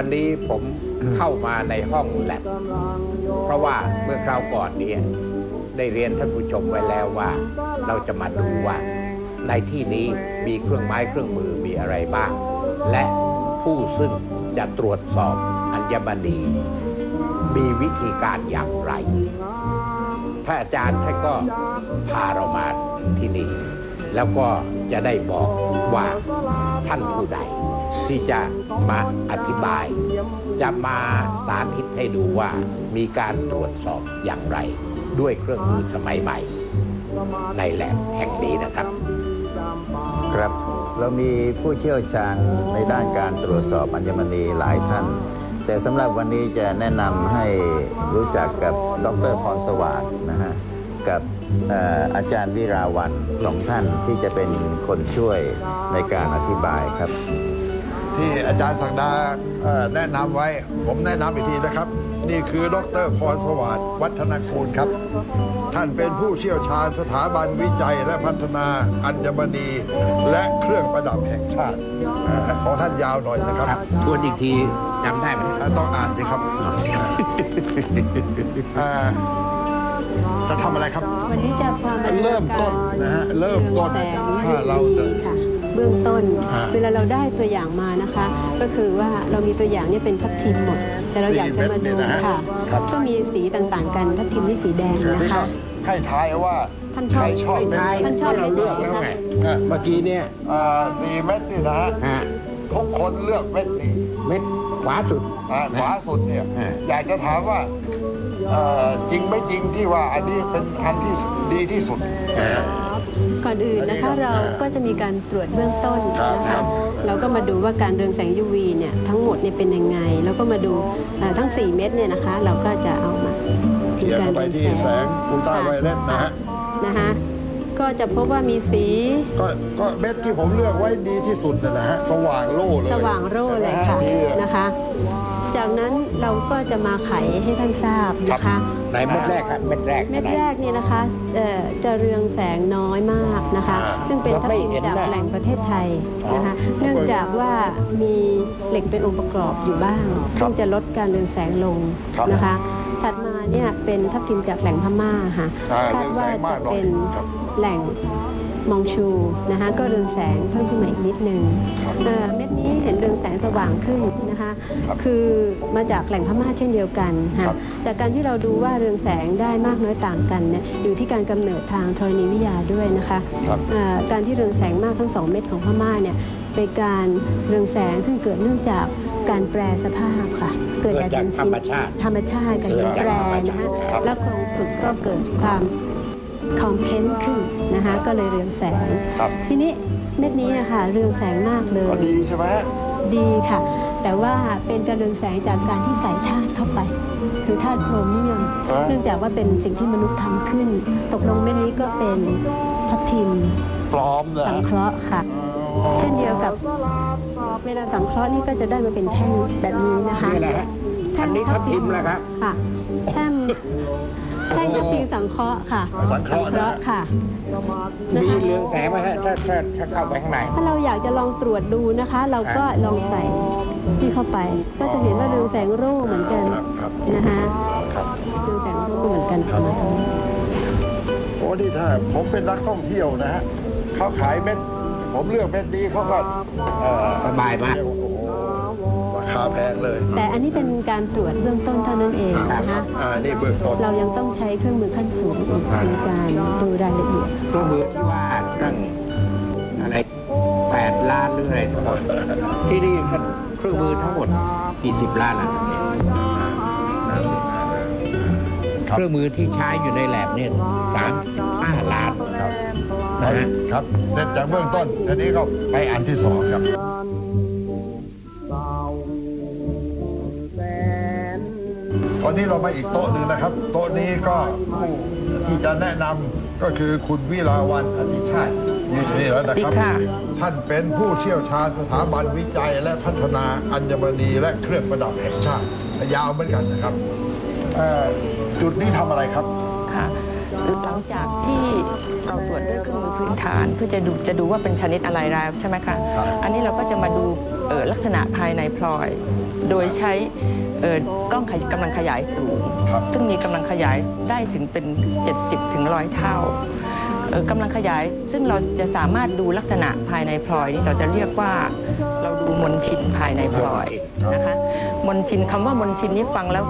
วันนี้ผมเข้ามาในห้องแลบเพราะว่าเมื่อคราวก่อนเนี่ยได้เรียนท่านผู้ชมไว้แล้วว่า เราจะมาดูว่า ในที่นี้มีเครื่องไม้เครื่องมือมีอะไรบ้าง และผู้ซึ่งจะตรวจสอบอัญมณีมีวิธีการอย่างไรท่านอาจารย์ท่านก็พาเรามาที่นี่ แล้วก็จะได้บอกว่าท่านผู้ใด ที่จะมาอธิบาย จะมาสาธิตให้ดูว่ามีการตรวจสอบอย่างไร ด้วยเครื่องมือสมัยใหม่ ในแหลบแห่งนี้นะครับ ครับเรามีผู้เชี่ยวชาญในด้านการตรวจสอบอัญมณีหลายท่าน แต่สำหรับวันนี้จะแนะนำให้รู้จักกับดรพรสวัสดนะฮะกับเอ่ออาจารย์วิราวันสองท่านที่จะเป็นคนช่วยในการอธิบายครับ ที่อาจารย์ศักดาเอ่อแนะนำไว้ ผมแนะนำอีกทีนะครับ นี่คือดรพรสวัสดิ์วัฒนกูลครับ ท่านเป็นผู้เชี่ยวชาญสถาบันวิจัยและพัฒนาอัญมณีและเครื่องประดับแห่งชาติเอ่อของท่านยาวหน่อยนะครับ ครับทวนอีกทีจำได้ไหมอ่าต้องอ่านสิครับอ่าจะทำอะไรครับ วันนี้จะพามาเริ่มต้นนะฮะเริ่มต้นแสงถ้าเราจะ ค่ะ เบื้องต้น ฮะ เวลาเราได้ตัวอย่างมานะคะ ก็คือว่าเรามีตัวอย่างเนี่ยเป็นทับทิมหมด แต่เราอยากจะมาดูค่ะ ก็มีสีต่างๆกันทับทิมที่สีแดงคือนะนี่ก็คะให้ทายว่า ท่านชอบใครชอบเม็ดท่านชอบ เราเม็ดเลือกไหนแล้วคะไงอะเมื่อกี้เนี่ยอ่าสี่เม็ดนี่นะฮะ ฮะทุกคนเลือกเม็ดนี้เม็ดขวาสุด อ่าขวาสุดเนี่ย อ่าอยากจะถามว่าเอ่อจริงไม่จริงที่ว่าอันนี้เป็นอันที่ดีที่สุด ก่อนอื่นนะคะเราก็จะมีการตรวจเบื้องต้นครับนะครัคะบเราก็มาดูว่าการเรืองแสง UV เนี่ยทั้งหมดเนี่ยเป็นยังไง แล้วก็มาดูเอ่อทั้ง 4 เม็ดเนี่ยนะคะ เราก็จะเอามาเขียนเข้าไปที่แสงอุลตราไวเลตนะฮะนะคะก็จะพบว่ามีสี ก็ก็เม็ดที่ผมเลือกไว้ดีที่สุดนะนะฮะสว่างโล่เลยสว่างโร่เลยค่ะห็นไหมฮนะคะ จากนั้นเราก็จะมาไขให้ท่านทราบนะคะในเม็ดแรกครับเม็ดแรกเม็ดแรกเนี่ยนะคะเอ่อจะเรืองแสงน้อยมากนะคะอ่าซึ่งเป็นทับทิมเราไม่เห็นจากนะแหล่งประเทศไทยนะคะเนื่องจากว่ามีเหล็กเป็นองค์ประกอบอยู่บ้าง ซึ่งจะลดการเรืองแสงลงครับนะคะถัดมาเนี่ยเป็นทับทิมจากแหล่งพม่าค่ะอ่าคาดว่าเรืองแสงมาจะกหน่อยเป็นครับแหล่งมองชูนะคะก็เรืองแสงเพิ่มขึ้นมาอีกนิดนึงครับเอ่อเม็ดนี้เห็นเรืองแสงสว่างขึ้นนะคะ ครับคือมาจากแหล่งพม่าเช่นเดียวกันค่ะครับจากการที่เราดูว่าเรืองแสงได้มากน้อยต่างกันเนี่ยอยู่ที่การกำเนิดทางธรณีวิทยาด้วยนะคะครับเอ่อการที่เรืองแสงมากทั้งสองเม็ดของพม่าเนี่ยเป็นการเรืองแสงซึ่งเกิดเนื่องจากการแปรสภาพค่ะ เกิดจากหินธรรมชาติธรรมชาติการเกิดเปลี่ยนจากแปลธรรมชาตินะคะครับแล้วโครงผึกก็เกิดความคอมเพนขึ้นนะคะก็เลยเรืองแสงครับทีนี้เม็ดนี้อะค่ะเรืองแสงมากเลย ก็ดีใช่ไหมฮะดีค่ะ แต่ว่าเป็นการเรืองแสงจากการที่ใส่ธาตุเข้าไป คือธาตุโครเมียมอ่าเนื่องจากว่าเป็นสิ่งที่มนุษย์ทำขึ้น ตกลงเม็ดนี้ก็เป็นทับทิมปลอมนะสังเคราะห์ค่ะ เช่นเดียวกับเวลาสังเคราะห์นี่ก็จะได้มาเป็นแท่งแบบนี้นะคะนี่แหละฮะอันนี้ทับทิมแล้วครับค่ะแท่งแท่งทับทิมสังเคราะห์ค่ะ สังเคราะห์นะค่ะนะมีคะเรืองแสงไหมฮะถ้าถ้าถ้าเข้าไปข้างในถ้าเราอยากจะลองตรวจดูนะคะ เราก็ลองใส่ ที่เข้าไป ก็จะเห็นว่าเรืองแสงโร่เหมือนกันครับครับนะคะครับเรืองแสงโร่เหมือนกันประมาณนี้โอ้นี่ถ้าผมเป็นนักท่องเที่ยวนะฮะเขาขายเม็ด ผมเลือกเม็ดนี้เขาก็เอ่อสบายมากโอ้โหราคาแพงเลย แต่อันนี้เป็นการตรวจเบื้องต้นเท่านั้นเองนะคะอ่านี่เบื้องต้นเรายังต้องใช้เครื่องมือขั้นสูงอีกในการดูรายละเอียดเครื่องมือที่ว่าตั้งอะไรแปดล้านหรืออะไรทั้งหมดที่นี่ เครื่องมือทั้งหมดกี่สิบล้านล่ะครับเครื่องมือที่ใช้อยู่ในแลบเนี่ยสามสิบห้าล้านครับนะฮะครับ เสร็จจากเบื้องต้นทีนี้ก็ไปอันที่สองครับตอนนี้เรามาอีกโต๊ะหนึ่งนะครับ โต๊ะนี้ก็ผู้ที่จะแนะนำก็คือคุณวิลาวันอธิชาติยืนอยู่นี่แล้วนะครับ ท่านเป็นผู้เชี่ยวชาญสถาบันวิจัยและพัฒนาอัญมณีและเครื่องประดับแห่งชาติ ยาวเหมือนกันนะครับเอ่อจุดนี้ทำอะไรครับ ค่ะหลังจากที่เราตรวจด้วยเครื่องมือพื้นฐาน เพื่อจะดูจะดูว่าเป็นชนิดอะไรแล้วใช่ไหมคะอันนี้เราก็จะมาดูเอ่อลักษณะภายในพลอย โดยใช้เอ่อกล้องขยกำลังขยายสูง ครับ ซึ่งมีกำลังขยายได้ถึงเป็น 70ถึง100 เท่าเอ่อ กำลังขยาย ซึ่งเราจะสามารถดูลักษณะภายในพลอยนี่เราจะเรียกว่าเราดูมนทินภายในพลอยนะคะมนทินคำว่ามนทินนี่ฟังแล้ว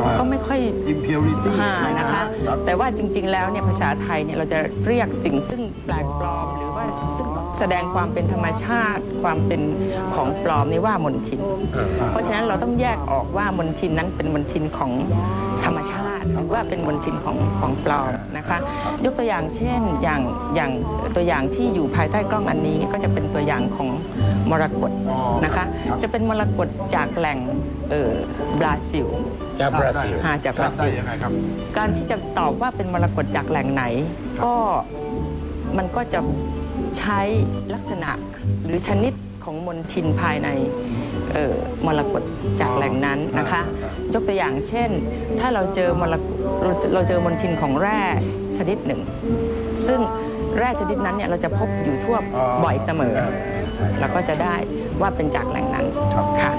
อ่าก็ไม่ค่อย impurity ห่านะคะรับแต่ว่าจริง ๆ แล้วเนี่ยภาษาไทยเนี่ยเราจะเรียกสิ่งซึ่งแปลกปลอมหรือว่าซึ่งแสดงความเป็นธรรมชาติ ความเป็นของปลอมนี่ว่ามนทิน เพราะฉะนั้นเราต้องแยกออกว่ามนทินนั้นเป็นมนทินของธรรมชาติ หรือว่าเป็นมนทินของของปลอม นะคะ ยกตัวอย่างเช่นอย่างอย่างตัวอย่างที่อยู่ภายใต้กล้องอันนี้ก็จะเป็นตัวอย่างของมรกตนะคะ จะเป็นมรกตจากแหล่งเอ่อบราซิล จากบราซิลหาจากบราทราบได้ซิลยังไงครับ การที่จะตอบว่าเป็นมรกตจากแหล่งไหน ก็มันก็จะใช้ลักษณะหรือชนิดของมลทินภายในเอ่อมรกตจากแหล่งนั้นนะคะ ยกตัวอย่างเช่น ถ้าเราเจอมรกเราเราเจอมลทินของแร่ชนิดหนึ่ง ซึ่งแร่ชนิดนั้นเนี่ยเราจะพบอยู่ทั่วอ๋อบ่อยเสมอใช่เราก็จะได้ว่าเป็นจากแหล่งนั้นครับค่ะ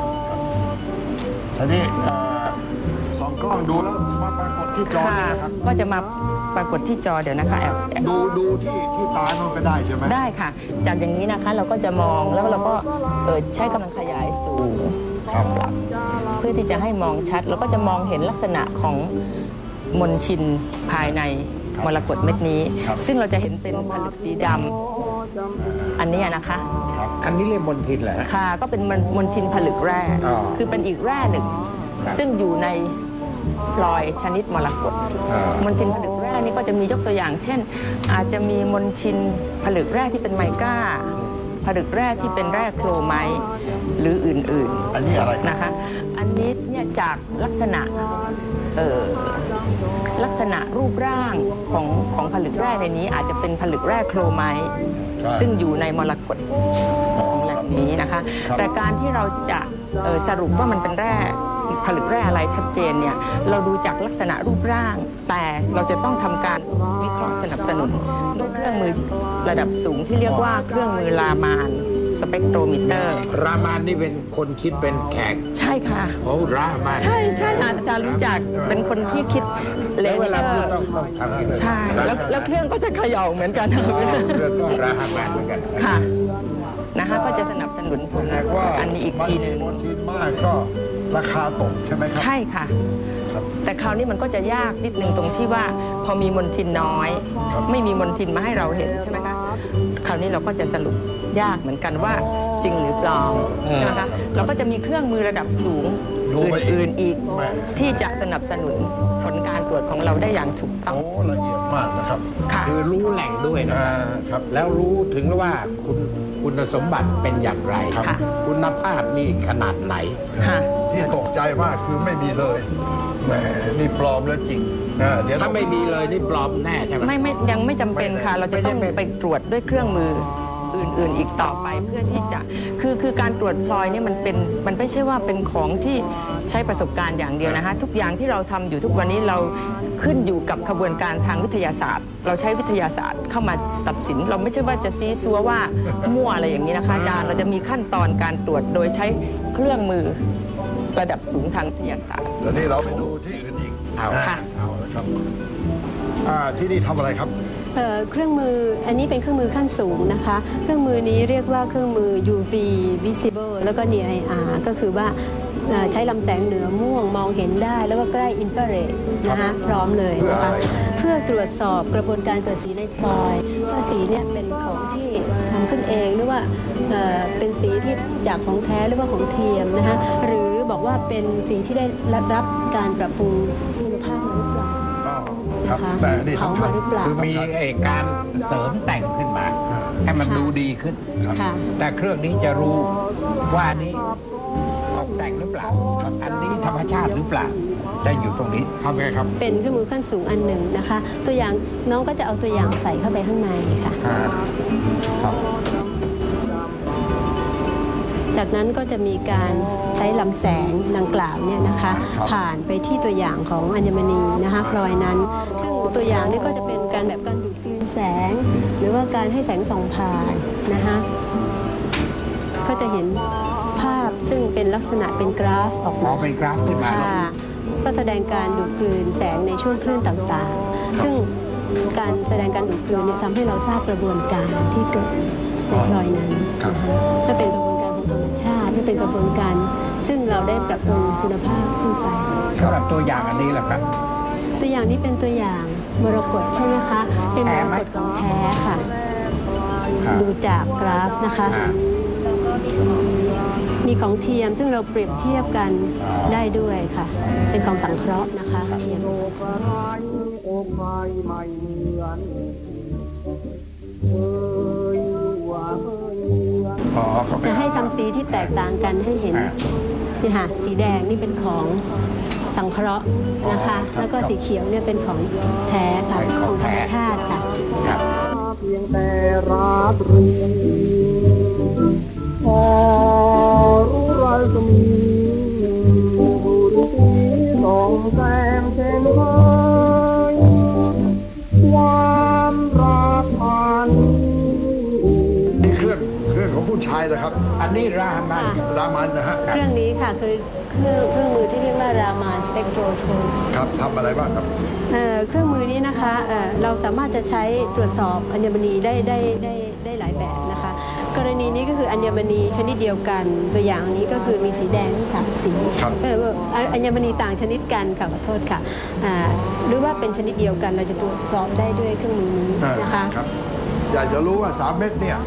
ทีนี้เอ่อสองกล้องดูแล้วมาปรากฏที่จอค่ะนี่นะครับก็จะมาปรากฏที่จอเดี๋ยวนะคะแอบแอบดูดูที่ที่ตาโนนก็ได้ใช่ไหมได้ค่ะ จากอย่างนี้นะคะเราก็จะมองแล้วเราก็เอ่อใช้กำลังขยายสูงครับปรับเพื่ อที่จะให้มองชัด แล้วก็จะมองเห็นลักษณะของมนชินภายในมรกตเม็ดนี้ ครับ ซึ่งเราจะเห็นเป็นผลึกสีดำอันเนี้ยนะคะอันนี้เรียกมนทินเหรอฮะ ค่ะก็เป็นมนมนทินผลึกแร่อ๋อคือเป็นอีกแร่หนึ่ง ครับ ซึ่งอยู่ในพลอยชนิดมรกต อ่ามลทินผลึกแร่นี่ก็จะมียกตัวอย่าง เช่น อาจจะมีมลทินผลึกแร่ที่เป็นไมก้า ผลึกแร่ที่เป็นแร่โครไมต์หรืออื่นอันนี้อะไร ๆนะคะ อันนี้เนี่ยจากลักษณะเอ่อลักษณะรูปร่างของของผลึกแร่ในนี้ อาจจะเป็นผลึกแร่โครไมต์ใช่ซึ่งอยู่ในมรกตของแหล่งนี้นะคะครับแต่การที่เราจะเอ่อสรุปว่ามันเป็นแร่ผลึกแร่อะไรชัดเจนเนี่ยเราดูจากลักษณะรูปร่าง แต่เราจะต้องทำการวิเคราะห์สนับสนุนด้วยเครื่องมือระดับสูงที่เรียกว่าเครื่องมือลามาน สเปกโทรมิเตอร์ รามานนี่เป็นคนคิดเป็นแขกใช่ค่ะ โอ้รามานใช่ใช่อาจารย์รู้จักเป็นคนที่คิดเลแล้วเซเวลาอพูดร์ต้องต้องทำอย่างนี้ใช่แล้วแล้วเครื่องก็จะเขย่าเหมือนกันเรื่องก็รามานเหมือนกัน ค่ะนะคะก็จะสนับสนุนผลแสดงว่าอันนี้อีกทีหนึ่งมลทินมากก็ราคาตกใช่ไหมครับ ใช่ค่ะครับแต่คราวนี้มันก็จะยากนิดนึงตรงที่ว่าพอมีมลทินน้อยครับไม่มีมลทินมาให้เราเห็นใช่ไหมคะ คราวนี้เราก็จะสรุป ยากเหมือนกันว่าจริงหรือปลอมใช่ไหมคะเราก็จะมีเครื่องมือระดับสูงดูไปอีก อื่นๆอีกแม่ที่จะสนับสนุนผลการตรวจของเราได้อย่างถูกต้อง โอ้ละเอียดมากนะครับค่ะ คือรู้แหล่งด้วยนะอ่าครับแล้วรู้ถึงว่าคุณคุณสมบัติเป็นอย่างไร ครับค่ะคุณภาพนี่ขนาดไหน ค่ะ ที่ตกใจมากคือไม่มีเลยแหมนี่ปลอมแล้วจริงนะเดี๋ยวต้ถ้าอง ไม่มีเลยนี่ปลอมแน่ใช่ไหม ไม่ไม่ยังไม่จำเป็นค่ะ เราจะต้องไม่จำเป็นไปตรวจด้วยเครื่องมือ อื่น ๆ อีกต่อไปเพื่อที่จะคือคือการตรวจพลอยเนี่ยมันเป็นมันไม่ใช่ว่าเป็นของที่ใช้ประสบการณ์อย่างเดียวนะคะทุกอย่างที่เราทำอยู่ทุกวันนี้เราขึ้นอยู่กับขบวนการทางวิทยาศาสตร์ เราใช้วิทยาศาสตร์เข้ามาตัดสิน เราไม่ใช่ว่าจะซีซัวว่ามั่วอะไรอย่างนี้นะคะอาจารย์เราจะมีขั้นตอนการตรวจโดยใช้เครื่องมือระดับสูงทางวิทยาศาสตร์เดี๋ยวนี้เราไปดูที่อื่นอีกเอาค่ะเอาละครับอ่าที่นี่ทำอะไรครับ เอ่อเครื่องมืออันนี้เป็นเครื่องมือขั้นสูงนะคะ เครื่องมือนี้เรียกว่าเครื่องมือ UV visible แล้วก็ Near IR ก็คือว่าเอ่อใช้ลำแสงเหนือม่วงมองเห็นได้ แล้วก็ใกล้อินฟราเรดนะคะพร้อมเลยนะคะเพื่ออะไรเพื่อตรวจสอบกระบวนการเกิดสีในพลอยว่าสีเนี่ยเป็นของที่ทำขึ้นเองหรือว่าเอ่อเป็นสีที่จากของแท้หรือว่าของเทียมนะคะหรือบอกว่าเป็นสีที่ได้รับการปรับปรุง ครับนะคะแต่นี่เผาสำคัมาญหรือเปล่า คือมีไอ้การเสริมแต่งขึ้นมาให้มันดูดีขึ้น ครับ ค่ะ แต่เครื่องนี้จะรู้ว่าอันนี้ตกแต่งหรือเปล่า อันนี้ธรรมชาติหรือเปล่าจะอยู่ตรงนี้ ทำไงครับเป็นเครื่องมือขั้นสูงอันหนึ่งนะคะ ตัวอย่างน้องก็จะเอาตัวอย่างใส่เข้าไปข้างในค่ะ อ่าครับ จากนั้นก็จะมีการใช้ลำแสงดังกล่าวเนี่ยนะคะครับ ผ่านไปที่ตัวอย่างของอัญมณีนะคะพลอยนั้นซึ่งตัวอย่างนี่ก็จะเป็นการแบบการดูดกลืนแสหรือว่าการให้แสงส่องผ่านนะคะก็จะเห็นภาพซึ่งเป็นลักษณะเป็นกราฟออกมอมางเป็นกราฟขึ้นมาค่ะก็แสดงการดูดกลืนแสงในช่วงคลื่นต่างๆ ซึ่งการแสดงการดูดกลืนเนี่ยทำให้เราทราบกระบวนการที่เกิดในพลอยนั้นครับนะคะถ้าเป็นกระบวน การของธรรมชาติถ้าเป็นกระบวนการ ซึ่งเราได้ปรับปรุงคุณภาพขึ้นไป สำหรับตัวอย่างอันนี้แหละครับ ตัวอย่างนี้เป็นตัวอย่างมรกตใช่ไหมคะ เป็นมแท้รไหมกตของแท้ค่ะ ครับดูจากกราฟนะคะ อ่า มีของเทียมซึ่งเราเปรียบเทียบกันอ๋อได้ด้วยค่ะ เป็นของสังเคราะห์นะคะเทียมอ๋อเขาไม่จะให้ทำสีที่แตกต่างกันให้เห็นอ่า นี่ค่ะสีแดงนี่เป็นของสังเคราะห์นะคะแล้วก็สีเขียวเนี่ยเป็นของแท้ค่ะเป็นขขอองงธรรมแท้ ชาติค่ะ ครับเพียงแต่รับรู้พอรู้รัศมี ผู้ชายนะครับ อันนี้รามันรามันนะฮะ เครื่องนี้ค่ะคือเครื่องเครื่องมือที่เรียกว่ารามาสเปกโทรสโคปครับทำอะไรบ้างครับเอ่อเครื่องมือนี้นะคะเอ่อเราสามารถจะใช้ตรวจสอบอัญมณีได้ได้ได้ได้หลายแบบนะคะ กรณีนี้ก็คืออัญมณีชนิดเดียวกัน ตัวอย่างนี้ก็คือมีสีแดงทั้งสามสีครับเอ่ออัญอัญมณีต่างชนิดกันค่ะขอโทษค่ะอ่าหรือว่าเป็นชนิดเดียวกันเราจะตรวจสอบได้ด้วยเครื่องมือนี้อ่านะคะครับอยากจะรู้ว่า3เม็ดเนี่ย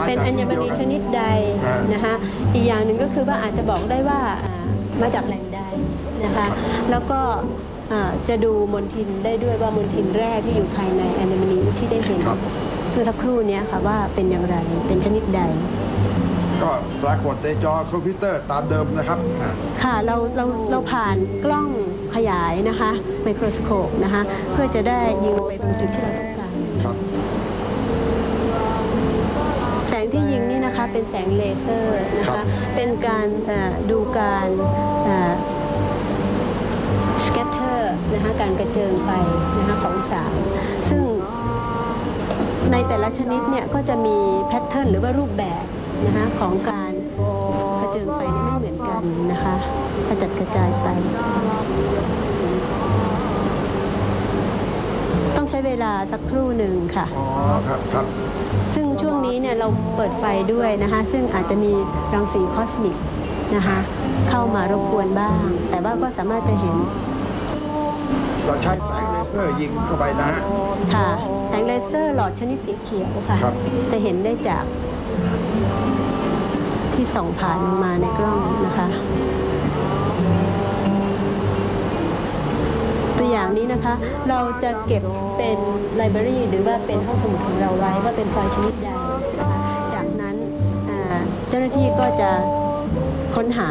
มาเป็นจากอัญที่มเดียวณีกันชนิดใดอ่านนะคะอีกอย่างหนึ่งก็คือว่าอาจจะบอกได้ว่าอ่ามาจากแหล่งใดนะคะแล้วก็อ่าจะดูมลทินได้ด้วยว่ามลทินแร่ที่อยู่ภายในอัญมณีที่ได้เห็นครับ เมื่อสักครู่เนี้ยค่ะว่าเป็นอย่างไรเป็นชนิดใด ก็ปรากฏในจอคอมพิวเตอร์ตามเดิมนะครับ ค่ะเราเราเราผ่านกล้องขยายนะคะไมโครสโคปนะคะเพื่อจะได้ยิงลงไปตรงจุดที่เราต้องการ ครับ แสงที่ยิง นี่นะคะเป็นแสงเลเซอร์นะครัคะบ เป็นการเอ่อดูการสแกตเตอร์นะคะการกระเจิงไปนะคะของสารซึ่ง ในแต่ละชนิดเนี่ยก็จะมีแพทเทิร์นหรือว่ารูปแบบนะคะของการกระเจิงไปเนี่ยไม่เหมือนกันนะคะกระจัดกระจายไป ใช้เวลาสักครู่หนึ่งค่ะ อ๋อครับครับซึ่งช่วงนี้เนี่ยเราเปิดไฟด้วยนะคะ ซึ่งอาจจะมีรังสีคอสมิกนะคะเข้ามารบกวนบ้าง แต่ว่าก็สามารถจะเห็นเราใช้แสงเลเซอร์ยิงเข้าไปนะฮะ ค่ะ แสงเลเซอร์หลอดชนิดสีเขียวค่ะ ครับ จะเห็นได้จากที่ส่องผ่านลงมาในกล้องนะคะ อย่างนี้นะคะ เราจะเก็บเป็นไลบรารีหรือว่าเป็นห้องสมุดของเราไว้ว่าเป็นไฟล์ชนิดใดนะคะจากนั้นเจ้าหน้าที่ก็จะค้นหา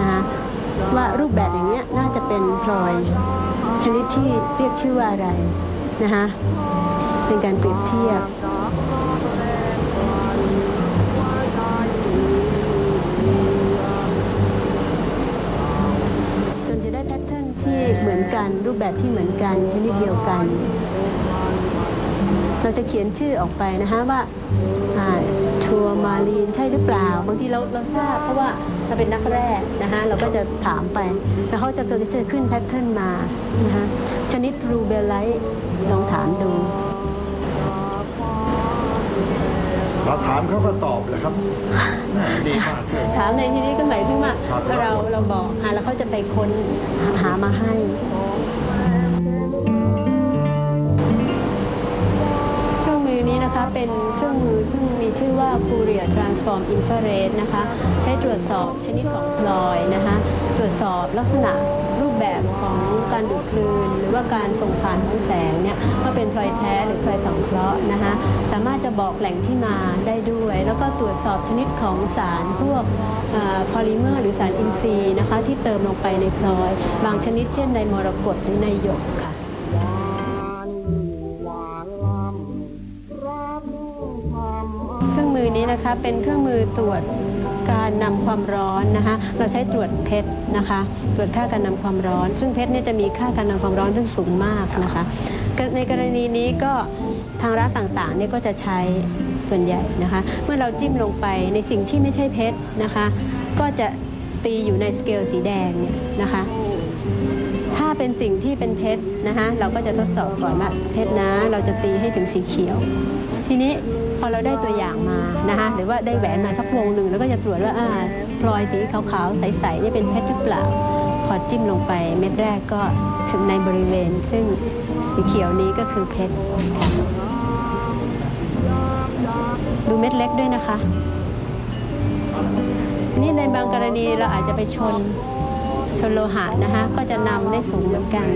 นะคะว่ารูปแบบอย่างเนี้ยน่าจะเป็นพลอยชนิดที่เรียกชื่อว่าอะไรนะคะเป็นการเปรียบเทียบ จนจะได้แพทเทิร์นที่เหมือนกันรูป แบบที่เหมือนกันชนิดเดียวกัน เราจะเขียนชื่อออกไปนะคะว่าทัวร์มารีนใช่หรือเปล่า บางทีเราเราทราบเพราะว่าเราเป็นนักแรกนะคะเราก็จะถามไป แล้วเขาจะเกิดจะขึ้นแพทเทิร์นมานะคะชนิดรูเบลไลท์ลองถามดูเราถามเขาก็ตอบเลยครับน่าดีมากเลยถามในที่นี้ก็หมายถึงว่าครับเราเราบอกอะแล้วเขาจะไปค้นหามาให้ นี้นะคะเป็นเครื่องมือซึ่งมีชื่อว่า Fourier Transform Infrared นะคะใช้ตรวจสอบชนิดของพลอยนะคะตรวจสอบลักษณะรูปแบบของการดูดกลืน หรือว่าการส่งผ่านของแสงเนี่ยว่าเป็นพลอยแท้หรือพลอยสังเคราะห์นะคะสามารถจะบอกแหล่งที่มาได้ด้วย แล้วก็ตรวจสอบชนิดของสารพวกพอลิเมอร์หรือสารอินทรีย์นะคะที่เติมลงไปในพลอย บางชนิดเช่นในมรกตหรือในหยก นะคะ เป็นเครื่องมือตรวจการนำความร้อนนะคะ เราใช้ตรวจเพชรนะคะ ตรวจค่าการนำความร้อน ซึ่งเพชรเนี่ยจะมีค่าการนำความร้อนซึ่สูงมากนะคะ ในกรณีนี้ก็ทางร้านต่างๆเนี่ยก็จะใช้ส่วนใหญ่นะคะ เมื่อเราจิ้มลงไปในสิ่งที่ไม่ใช่เพชรนะคะ ก็จะตีอยู่ในสเกลสีแดงเนี่ยนะคะถ้าเป็นสิ่งที่เป็นเพชรนะคะเราก็จะทดสอบก่อนว่าเพชรนะเราจะตีให้ถึงสีเขียว ทีนี้ อเราได้ตัวอย่างมานะคะหรือว่าได้แหวนมาสักวงหนึ่งแล้วก็จะตรวจว่าอ่าพลอยสีขาวๆใสๆนี่เป็นเพชรหรือเปล่า พอจิ้มลงไปเม็ดแรกก็ถึงในบริเวณ ซึ่งสีเขียวนี้ก็คือเพชรดูเม็ดเล็กด้วยนะคะ นี่ในบางกรณีเราอาจจะไปชนชนโลหะนะคะก็จะนำได้สูงเหมือนกัน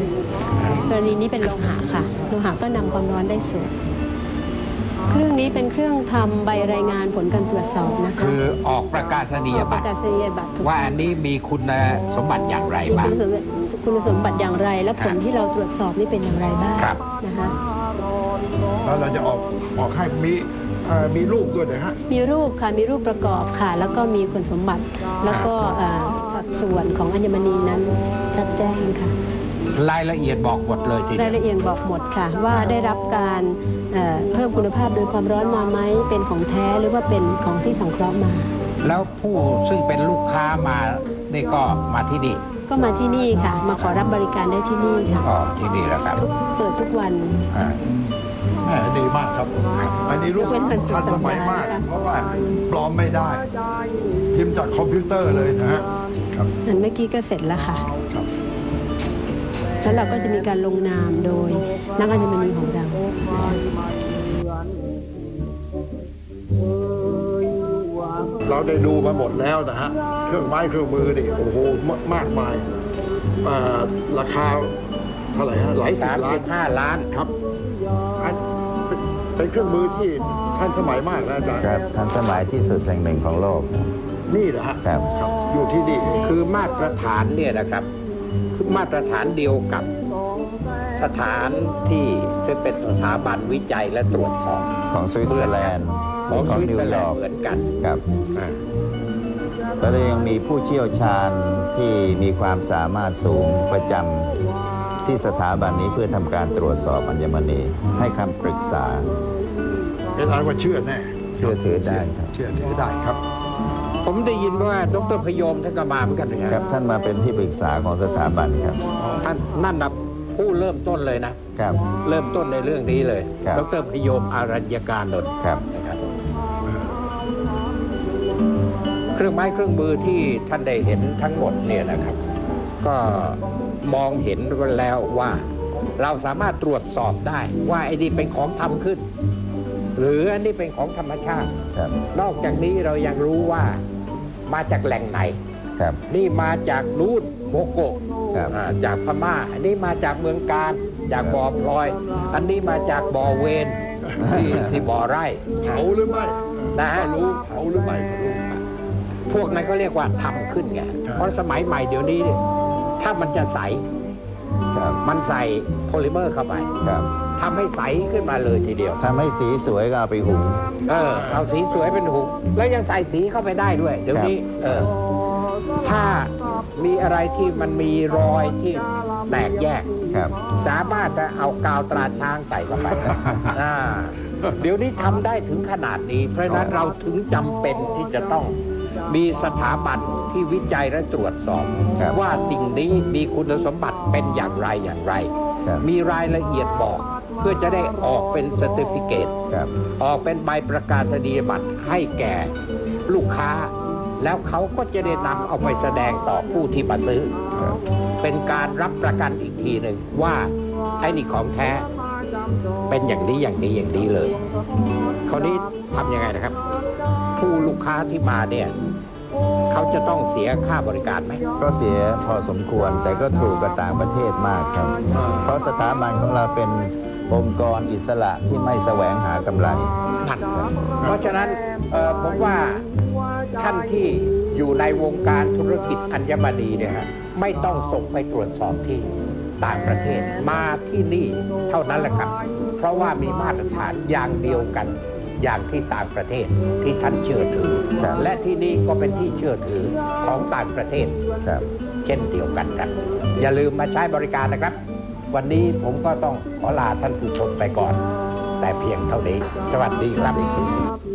กรณีนี้เป็นโลหะค่ะ โลหะก็นำความร้อนได้สูง เครื่องนี้เป็นเครื่องทำใบรายงานผลการตรวจสอบนะคะคือออกประกาศนียปบัระตรกาศนียบัตรถูกว่าอันนี้มีคุณสมบัติอย่างไรมีบ้างคุณสมบัติคุณสมบัติอย่างไร และผลที่เราตรวจสอบนี่เป็นอย่างไรบ้างครับ นะคะ แล้วเราจะออกออกให้มีเอ่อมีรูปด้วยนะฮะ มีรูปค่ะ มีรูปประกอบค่ะ แล้วก็มีคุณสมบัติ แล้วก็เอ่อสัดส่วนของอัญมณีนั้นชัดแจ้งค่ะ รายละเอียดบอกหมดเลยทีรายเดียวละเอียดบอกหมดค่ะ ว่าได้รับการเอ่อเพิ่มคุณภาพโดยความร้อนมาไหมเป็นของแท้หรือว่าเป็นของที่สังเคราะห์มา แล้วผู้ซึ่งเป็นลูกค้ามานี่ก็มาที่นี่ก็มาที่นี่ค่ะ มาขอรับบริการได้ที่นี่ค่ะ ก็ที่นี่แหละครับทุกเปิดทุกวัน อ่า แหมดีมากครับ อันนี้รู้สึกยกเว้นวันศุกร์ทันสมัยมากสัปดาห์นะคะเพราะว่าปลอมไม่ได้ พิมพ์จากคอมพิวเตอร์เลยนะฮะครับ อันเมื่อกี้ก็เสร็จแล้วค่ะครับ แล้วเราก็จะมีการลงนามโดยนักอัญมณีของเรา เราได้ดูมาหมดแล้วนะฮะ เครื่องไม้เครื่องมือนี่โอ้โหมมากมายอ่าราคาเท่าไหร่ฮะหลายสิบสามล้าสินบห้าล้านครับอันเป็นเป็นเครื่องมือที่ทันสมัยมากนะอาจารย์ครับทันสมัยที่สุดแห่งหนึ่งของโลก นี่นะฮะครับครับอยู่ที่นี่เองคือมาตรฐานเนี่ยนะครับ คือมาตรฐานเดียวกับสถานที่ซึ่งเป็นสถาบันวิจัยและตรวจสอบ ของสวิตเซอร์แลนด์ของของสวิตนิวเซอร์ยแลอนร์ด์กเหมือนกันครับอ่าก็เลยยังมีผู้เชี่ยวชาญที่มีความสามารถสูงประจำที่สถาบันนี้เพื่อทำการตรวจสอบอัญมณีให้คำปรึกษาเป็นอันว่าเชื่อแน่เชื่อถือได้ครับเชื่อถือได้ครับ ผมได้ยินว่าดรพยมท่านก็มาเหมือนกันนะคครัรับบท่านมาเป็นที่ปรึกษาของสถาบันครับ ท่านนั่นนะผู้เริ่มต้นเลยนะ ครับ เริ่มต้นในเรื่องนี้เลย ครับ ดรพยมอารัญญการนนท์ครับ นะครับเครื่องไม้เครื่องมือที่ท่านได้เห็นทั้งหมดเนี่ยนะครับ ก็มองเห็นแล้วว่า เราสามารถตรวจสอบได้ว่าไอ้นี่เป็นของทำขึ้น หรืออันนี้เป็นของธรรมชาติ ครับ นอกจากนี้เรายังรู้ว่า มาจากแหล่งไหน ครับ นี่มาจากนูนโมโกะครับอ่าจากพม่า อันนี้มาจากเมืองการ จากบ่อพลอย อันนี้มาจากบ่อเวนที่ที่บ่อไร่ เผาหรือไม่นะฮะ ก็รู้เผาหรือไม่ก็รู้ พวกนั้นเขาเรียกว่าทำขึ้นไงครับเพราะสมัยใหม่เดี๋ยวนี้เนี่ยถ้ามันจะใส ครับ มันใส่โพลิเมอร์เข้าไป ครับ ทำให้ใสขึ้นมาเลยทีเดียว ทำให้สีสวยก็เอาไปหุง เออเอาสีสวยเป็นหุงแล้วยังใส่สีเข้าไปได้ด้วย เดี๋ยวนี้ เออ ถ้ามีอะไรที่มันมีรอยที่แตกแยก ครับ สามารถจะเอากาวตราช้างใส่เข้าไป อ่าเดี๋ยวนี้ทำได้ถึงขนาดนี้ เพราะฉะนั้นเราถึงจำเป็นที่จะต้องมีสถาบันที่วิจัยและตรวจสอบ ครับว่าสิ่งนี้มีคุณสมบัติเป็นอย่างไรอย่างไร ครับ มีรายละเอียดบอก เพื่อจะได้ออกเป็นสติฟิเคตครับออกเป็นใบประกาศนียบัตรให้แก่ลูกค้า แล้วเขาก็จะได้นำเอาไปแสดงต่อผู้ที่มาซื้อ ครับเป็นการรับประกันอีกทีหนึ่งว่าไอ้นี่ของแท้เป็นอย่างนี้อย่างนี้อย่างนี้เลยคราวนี้ทำยังไงนะครับ ผู้ลูกค้าที่มาเนี่ยเขาจะต้องเสียค่าบริการไหม ก็เสียพอสมควรแต่ก็ถูกกับต่างประเทศมากครับ เพราะสถาบันของเราเป็น องค์กรอิสระที่ไม่แสวงหากำไรนั่นเพราะฉะนั้นเอ่อผมว่าท่านที่อยู่ในวงการธุรกิจอัญมณีเนี่ยฮะไม่ต้องส่งไปตรวจสอบที่ต่างประเทศมาที่นี่เท่านั้นแหละครับ เพราะว่ามีมาตรฐานอย่างเดียวกันอย่างที่ต่างประเทศที่ท่านเชื่อถือครับและที่นี่ก็เป็นที่เชื่อถือของต่างประเทศครับเช่นเดียวกันครับ อย่าลืมมาใช้บริการนะครับ วันนี้ผมก็ต้องขอลาท่านผู้ชมไปก่อน แต่เพียงเท่านี้ สวัสดีครับ